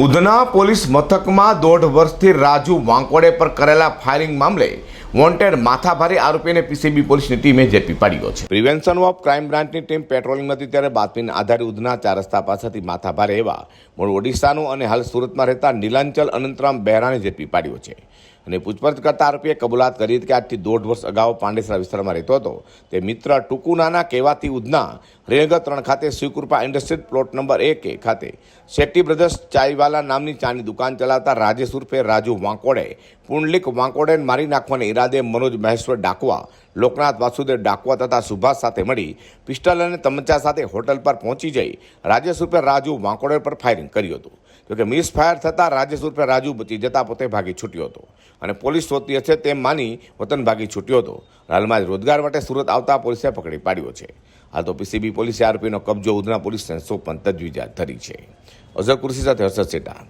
Udhna police મથકમાં દોઢ વર્ષથી રાજુ વાંકોડે પર કરેલા ફાયરિંગ મામલે વોન્ટેડ માથાભારે આરોપીને પીસીબી પોલીસની ટીમે ઝડપી પાડ્યો છે. પ્રિવેન્શન ઓફ ક્રાઇમ બ્રાન્ચની ટીમ પેટ્રોલિંગમાં હતી ત્યારે બાતમીના આધારે ઉધના ચાર રસ્તા પાસેથી માથાભારે એવા મૂળ ઓડિશાનું અને હાલ સુરતમાં રહેતા નીલાંચલ અનંતરામ બહેરાને ઝડપી પાડ્યો છે. અને પૂછપરછ કરતા આરોપીએ કબૂલાત કરી હતી કે આજથી દોઢ વર્ષ અગાઉ પાંડેસરા વિસ્તારમાં રહેતો હતો. તે મિત્ર ટુકુનાના કહેવાથી ઉધના રેણગર ત્રણ ખાતે શિવકૃપા ઇન્ડસ્ટ્રીઝ પ્લોટ નંબર એક ખાતે શેટ્ટી બ્રધર્સ ચાઈવાલા નામની ચાની દુકાન ચલાવતા રાજેશ ઉર્ફે રાજુ વાંકોડે, પુંડલિક વાંકોડેને મારી નાખવાના ઈરાદે મનોજ મહેશ્વર ડાકવા, લોકનાથ વાસુદેવ ડાકવા તથા સુભાષ સાથે મળી પિસ્ટલ અને તમચા સાથે હોટલ પર પહોંચી જઈ રાજેશ ઉર્ફે રાજુ વાંકોડે પર ફાયરિંગ કર્યું હતું. જોકે મિસ ફાયર થતાં રાજેશ ઉર્ફે રાજુ બચી જતા પોતે ભાગી છૂટ્યો હતો. અને પોલીસ શોધતી હશે તેમ માની વતન ભાગી છૂટ્યો હતો. હાલમાં જ રોજગાર માટે સુરત આવતા પોલીસે પકડી પાડ્યો છે. હાલ તો પીસીબી પોલીસે આરોપીનો કબજો ઉધના પોલીસને સોંપવાની તજવીજ હાથ ધરી છે. અઝર કુર્સી સાથે હર્ષદ સેટા.